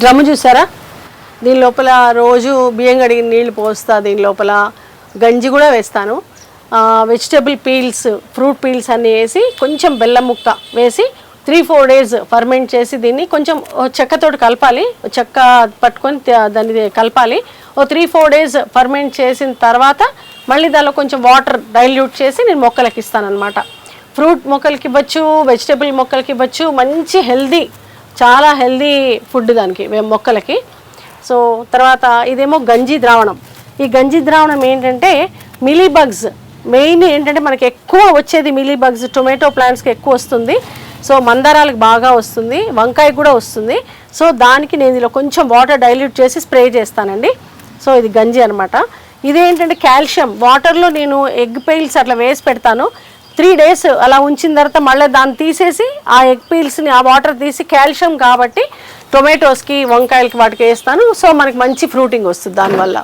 Drum చూసారా? దీని లోపల రోజు బియ్యం కడిగిన నీళ్ళు పోస్తా దీని లోపల గంజి కూడా వేస్తాను. వెజిటేబుల్ పీల్స్ ఫ్రూట్ పీల్స్ అన్నీ వేసి కొంచెం బెల్లం ముక్క వేసి త్రీ ఫోర్ డేస్ ఫర్మెంట్ చేసి దీన్ని కొంచెం ఓ చెక్కతోటి కలపాలి. చెక్క పట్టుకొని దాన్ని కలపాలి. ఓ త్రీ ఫోర్ డేస్ ఫర్మెంట్ చేసిన తర్వాత మళ్ళీ దానిలో కొంచెం వాటర్ డైల్యూట్ చేసి నేను మొక్కలకి ఇస్తాను అనమాట ఫ్రూట్ మొక్కలకి ఇవ్వచ్చు వెజిటేబుల్ మొక్కలకి ఇవ్వచ్చు మంచి హెల్దీ చాలా హెల్దీ ఫుడ్ దానికి మేము మొక్కలకి. సో తర్వాత ఇదేమో గంజి ద్రావణం. ఈ గంజి ద్రావణం ఏంటంటే మిలీబగ్స్ మెయిన్ ఏంటంటే మనకి ఎక్కువ వచ్చేది మిలీబగ్స్ టొమాటో ప్లాంట్స్కి ఎక్కువ వస్తుంది. సో మందారాలకు బాగా వస్తుంది వంకాయ కూడా వస్తుంది. సో దానికి నేను ఇలా కొంచెం వాటర్ డైల్యూట్ చేసి స్ప్రే చేస్తానండి. సో ఇది గంజి అనమాట ఇదేంటంటే కాల్షియం వాటర్లో నేను ఎగ్ పెయిల్స్ అట్లా వేసి పెడతాను. త్రీ డేస్ అలా ఉంచిన తర్వాత మళ్ళీ దాన్ని తీసేసి ఆ ఎగ్ పీల్స్ని ఆ వాటర్ తీసి కాల్షియం కాబట్టి టొమాటోస్కి వంకాయలకి వాటికి వేస్తాను. సో మనకి మంచి ఫ్రూటింగ్ వస్తుంది దానివల్ల.